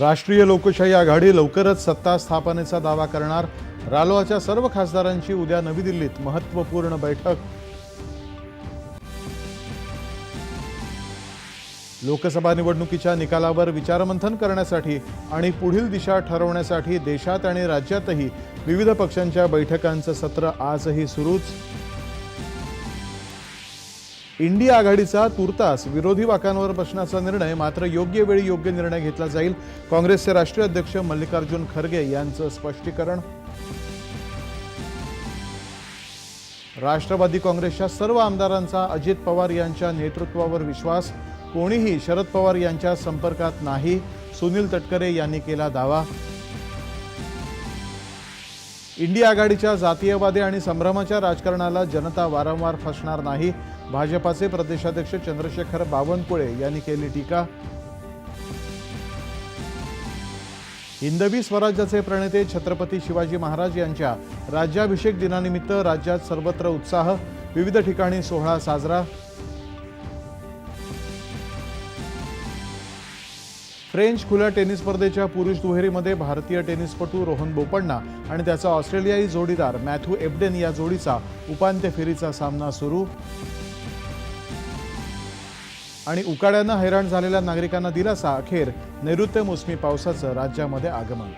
राष्ट्रीय लोकशाही आघाडी लवकरच सत्ता स्थापनेचा दावा करणार. रालोआच्या सर्व खासदारांची उद्या नवी दिल्लीत महत्त्वपूर्ण बैठक. लोकसभा निवडणुकीच्या निकालावर विचारमंथन करण्यासाठी आणि पुढील दिशा ठरवण्यासाठी देशात आणि राज्यातही विविध पक्षांच्या बैठकांचं सत्र आजही सुरूच. इंडिया आघाडीचा तुर्तास विरोधी वाकांवर बसण्याचा निर्णय मात्र योग्य वेळी योग्य निर्णय घेतला जाईल. काँग्रेसचे राष्ट्रीय अध्यक्ष मल्लिकार्जुन खरगे यांचं स्पष्टीकरण. राष्ट्रवादी काँग्रेसच्या सर्व आमदारांचा अजित पवार यांच्या नेतृत्वावर विश्वास. कोणीही शरद पवार यांच्या संपर्कात नाही. सुनील तटकरे यांनी केला दावा. इंडिया आघाडीच्या जातीयवादी आणि संभ्रमाच्या राजकारणाला जनता वारंवार फसणार नाही. भाजपाचे प्रदेशाध्यक्ष चंद्रशेखर बावनकुळे यांनी केली टीका. हिंदवी स्वराज्याचे प्रणेते छत्रपती शिवाजी महाराज यांच्या राज्याभिषेक दिनानिमित्त राज्यात सर्वत्र उत्साह. विविध ठिकाणी सोहळा साजरा. फ्रेंच खुल्या टेनिस स्पर्धेच्या पुरुष दुहेरीमध्ये भारतीय टेनिसपटू रोहन बोपण्णा आणि त्याचा ऑस्ट्रेलियाई जोडीदार मॅथ्यू एबडेन या जोडीचा उपांत्य फेरीचा सामना सुरू. आणि उकाड्यानं हैराण झालेल्या नागरिकांना दिलासा अखेर नैऋत्य मोसमी पावसाचं राज्यामध्ये आगमन.